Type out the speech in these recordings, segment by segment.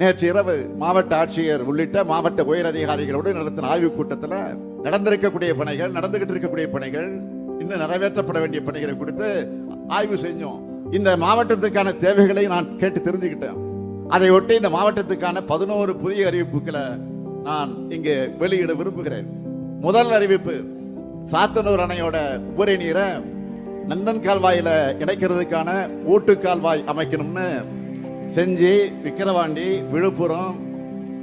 நேற்று இரவு மாவட்ட ஆட்சியர் உள்ளிட்ட மாவட்ட உயர் அதிகாரிகளோடு நடத்தின ஆய்வுக் கூட்டத்தில் நடந்திருக்கக்கூடிய பணிகள் நடந்துகிட்டு இருக்கக்கூடிய பணிகள் இன்னும் நிறைவேற்றப்பட வேண்டிய பணிகளை கொடுத்து ஆய்வு செஞ்சோம். இந்த மாவட்டத்துக்கான தேவைகளை நான் கேட்டு தெரிஞ்சுக்கிட்டேன். அதை ஒட்டி இந்த மாவட்டத்துக்கான பதினோரு புதிய அறிவிப்புகளை நான் இங்கே வெளியிட விரும்புகிறேன். முதல் அறிவிப்பு சாத்தனூர் அணையோட உபரி நீரை நந்தன் கால்வாயில் இணைக்கிறதுக்கான ஊட்டு கால்வாய் அமைக்கணும்னு செஞ்சி விக்கிரவாண்டி விழுப்புரம்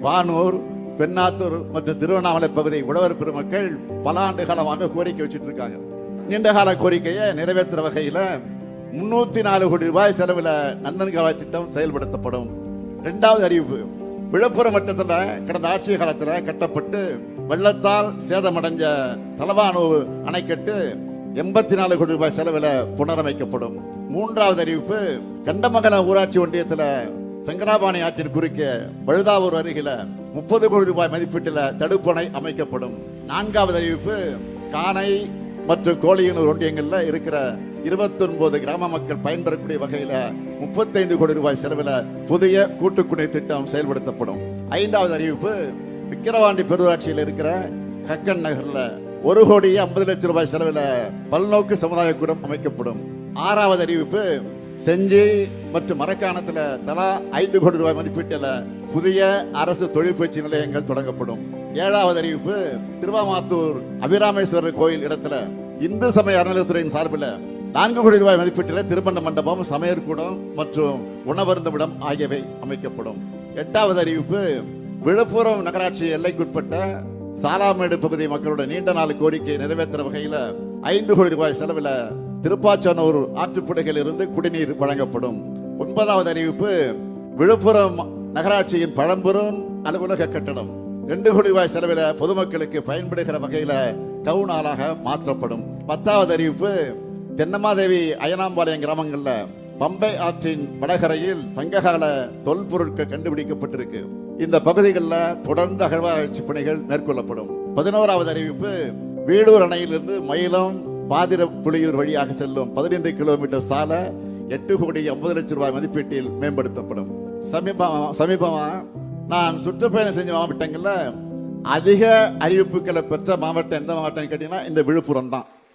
வானூர் பெண்ணாத்தூர் மற்றும் திருவண்ணாமலை பகுதி உழவர் பெருமக்கள் பல ஆண்டு காலமாக கோரிக்கை வச்சுட்டு இருக்காங்க நீண்டகால கோரிக்கையை நிறைவேற்றுற வகையில் முன்னூத்தி நாலு கோடி ரூபாய் செலவில் நந்தன்கால திட்டம் செயல்படுத்தப்படும். ரெண்டாவது அறிவிப்பு விழுப்புரம் வட்டத்தில் கடந்த ஆட்சி காலத்தில் கட்டப்பட்டு வெள்ளத்தால் சேதமடைஞ்ச தலவானூர் அணைக்கட்டு எண்பத்தி நாலு கோடி ரூபாய் செலவில் புனரமைக்கப்படும். மூன்றாவது அறிவிப்பு கண்டமங்கலம் ஊராட்சி ஒன்றியத்தில் சங்கராபாணி ஆற்றின் குறுக்கே பழுதாவூர் அருகில முப்பது கோடி ரூபாய் மதிப்பீட்டில் தடுப்பணை அமைக்கப்படும். நான்காவது அறிவிப்பு காணை மற்றும் கோழியனூர் ஒன்றியங்களில் இருக்கிற 29 கிராம மக்கள் பயன்பெறக்கூடிய வகையில் முப்பத்தைந்து கோடி ரூபாய் செலவில் புதிய கூட்டுக்குடி திட்டம் செயல்படுத்தப்படும். ஐந்தாவது அறிவிப்பு விக்கிரவாண்டி பெருராட்சியில் இருக்கிற கக்கன் நகரில் ஒரு கோடி ஐம்பது லட்சம் ரூபாய் செலவில் பல்நோக்கு சமுதாய கூடம் அமைக்கப்படும். ஆறாவது அறிவிப்பு செஞ்சி மற்றும் மரக்காணத்தில் தலா ஐந்து கோடி ரூபாய் மதிப்பீட்டில் புதிய அரசு தொழிற்பயிற்சி நிலையங்கள் தொடங்கப்படும். ஏழாவது அறிவிப்பு திருவாமாத்தூர் அபிராமேஸ்வரர் கோயில் இடத்துல இந்து சமய அறநிலையத்துறையின் சார்பில் நான்கு கோடி ரூபாய் மதிப்பீட்டில் திருமண மண்டபம் சமையற்கூடம் மற்றும் உணவருந்தமிடம் ஆகியவை அமைக்கப்படும். எட்டாவது அறிவிப்பு விழுப்புரம் நகராட்சி எல்லைக்குட்பட்ட சாலாமேடு பகுதி மக்களோட நீண்ட நாள் கோரிக்கையை நிறைவேற்றுற வகையில் ஐந்து கோடி ரூபாய் செலவில் திருப்பாச்சனூர் ஆற்றுப்படுகையில் இருந்து குடிநீர் வழங்கப்படும். ஒன்பதாவது அறிவிப்பு விழுப்புரம் நகராட்சியின் பழம்பெரும் அலுவலக கட்டடம். ரெண்டு கோடி ரூபாய் செலவில் பொதுமக்களுக்கு பயன்படுகிற வகையில் டவுன் ஹாலாக மாற்றப்படும். பத்தாவது அறிவிப்பு தென்னமாதேவி அயனாம்பாளையம் கிராமங்களில் பம்பை ஆற்றின் வடகரையில் சங்ககால தொல்பொருட்கள் கண்டுபிடிக்கப்பட்டிருக்கு. இந்த பகுதிகளில் தொடர்ந்து அகழ்வாராய்ச்சி பணிகள் மேற்கொள்ளப்படும். பதினோராவது அறிவிப்பு வீடூர் அணையிலிருந்து மயிலம் பாதிர புலியூர் வழியாக செல்லும் பதினைந்து கிலோமீட்டர் சாலை எட்டு கோடி ஐம்பது லட்சம் ரூபாய் மதிப்பீட்டில் மேம்படுத்தப்படும். சமீபம் சமீபமாக நான் சுற்றுப்பயணம் செஞ்ச மாவட்டங்களில் அதிக அறிவிப்புகளை பெற்ற மாவட்டம் எந்த மாவட்டம் கேட்டிங்கன்னா இந்த விழுப்புரம் தான்.